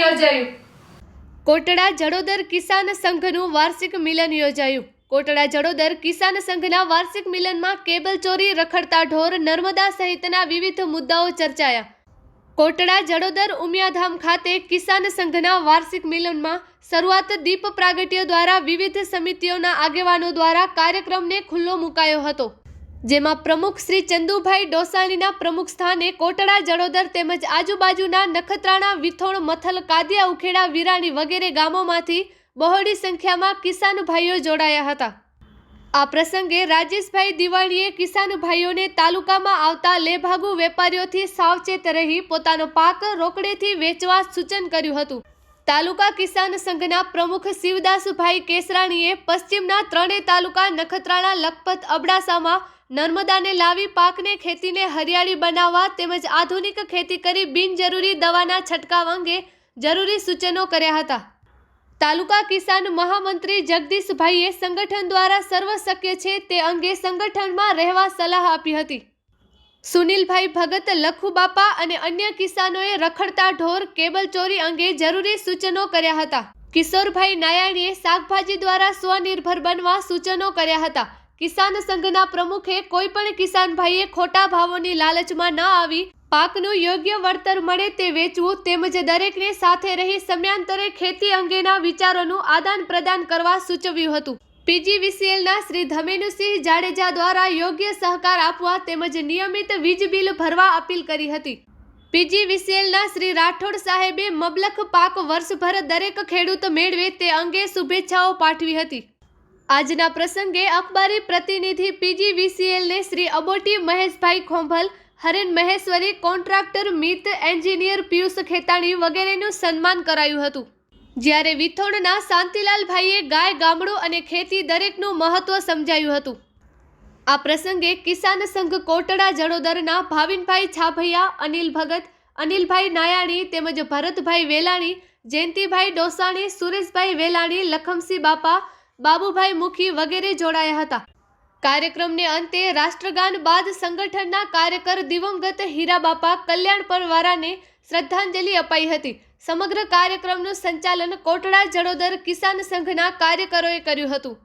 યોજાયું. કોટડા જડોદર કિસાન સંઘનું વાર્ષિક મિલન યોજાયું. કોટડા જડોદર કિસાન સંઘના વાર્ષિક મિલનમાં કેબલ ચોરી, રખડતા ઢોર, નર્મદા સહિતના વિવિધ મુદ્દાઓ ચર્ચાયા. કોટડા જડોદર ઉમિયાધામ ખાતે કિસાન સંઘના વાર્ષિક મિલનમાં શરૂઆત દીપ પ્રાગટ્ય દ્વારા વિવિધ સમિતિઓના આગેવાનો દ્વારા કાર્યક્રમને ખુલ્લો મુકાયો હતો. જેમાં પ્રમુખ શ્રી ચંદુભાઈ ડોસાણીના પ્રમુખ સ્થાને કોટડા, જડોદર તેમજ આજુબાજુના નખત્રાણા, વિથોણ, મથલ, કાદિયા, ઉખેડા, વિરાણી વગેરે ગામોમાંથી બહોળી સંખ્યામાં કિસાન ભાઈઓ જોડાયા હતા. આ પ્રસંગે રાજેશભાઈ દિવાળીએ કિસાન ભાઈઓને તાલુકામાં આવતા લેભાગુ વેપારીઓથી સાવચેત રહી પોતાનો પાક રોકડેથી વેચવા સૂચન કર્યું હતું. તાલુકા કિસાન સંઘના પ્રમુખ શિવદાસભાઈ કેસરાણીએ પશ્ચિમના ત્રણેય તાલુકા નખત્રાણા, લખપત, અબડાસામાં નર્મદાને લાવી પાકને ખેતીને હરિયાળી બનાવવા તેમજ આધુનિક ખેતી કરી બિનજરૂરી દવાના છંટકાવ અંગે જરૂરી સૂચનો કર્યા હતા. તાલુકા કિસાન મહામંત્રી જગદીશભાઈએ સંગઠન દ્વારા સર્વ શક્ય છે તે અંગે સંગઠનમાં રહેવા સલાહ આપી હતી. સુનિલભાઈ ભગત લખુબાપા અને અન્ય કિસાનોએ રખડતા ઢોર, કેબલ ચોરી અંગે જરૂરી સૂચનો કર્યા હતા. કિશોરભાઈ નાયાણીએ શાકભાજી દ્વારા સ્વનિર્ભર બનવા સૂચનો કર્યા હતા. કિસાન સંઘના પ્રમુખે કોઈ પણ કિસાન ભાઈએ ખોટા ભાવોની લાલચમાં ન આવી, પાકનું યોગ્ય વળતર મળે તે વેચવું તેમજ દરેકને સાથે રહી સમયાંતરે ખેતી અંગેના વિચારોનું આદાન પ્રદાન કરવા સૂચવ્યું હતું. પીજીવીસીએલના શ્રી ધમેનુસિંહ જાડેજા દ્વારા યોગ્ય સહકાર આપવા તેમજ નિયમિત વીજ બિલ ભરવા અપીલ કરી હતી. પીજીવીસીએલના શ્રી રાઠોડ સાહેબે મબલખ પાક વર્ષભર દરેક ખેડૂત મેળવે તે અંગે શુભેચ્છાઓ પાઠવી હતી. આજના પ્રસંગે અખબારી પ્રતિનિધિ પીજીવીસીએલને શ્રી અબોટી મહેશભાઈ ખોંભલ, હરેન મહેશ્વરી, કોન્ટ્રાક્ટર મિત, એન્જિનિયર પિયુષ ખેતાણી વગેરેનું સન્માન કરાયું હતું. જ્યારે વિથોણના શાંતિલાલભાઈએ ગાય, ગામડું અને ખેતી દરેકનું મહત્વ સમજાયું હતું. આ પ્રસંગે કિસાન સંઘ કોટડા જડોદરના ભાવિનભાઈ છાભૈયા, અનિલ ભગત, અનિલભાઈ નાયાણી તેમજ ભરતભાઈ વેલાણી, જયંતિભાઈ ડોસાણી, સુરેશભાઈ વેલાણી, લખમસિંહ બાપા બાબુભાઈ મુખી વગેરે જોડાયા હતા. કાર્યક્રમને અંતે રાષ્ટ્રગાન બાદ સંગઠનના કાર્યકર દિવંગત હીરાબાપા કલ્યાણ પરવારાને શ્રદ્ધાંજલિ અપાઈ હતી. સમગ્ર કાર્યક્રમનું સંચાલન કોટડા જડોદર કિસાન સંઘના કાર્યકરોએ કર્યું હતું.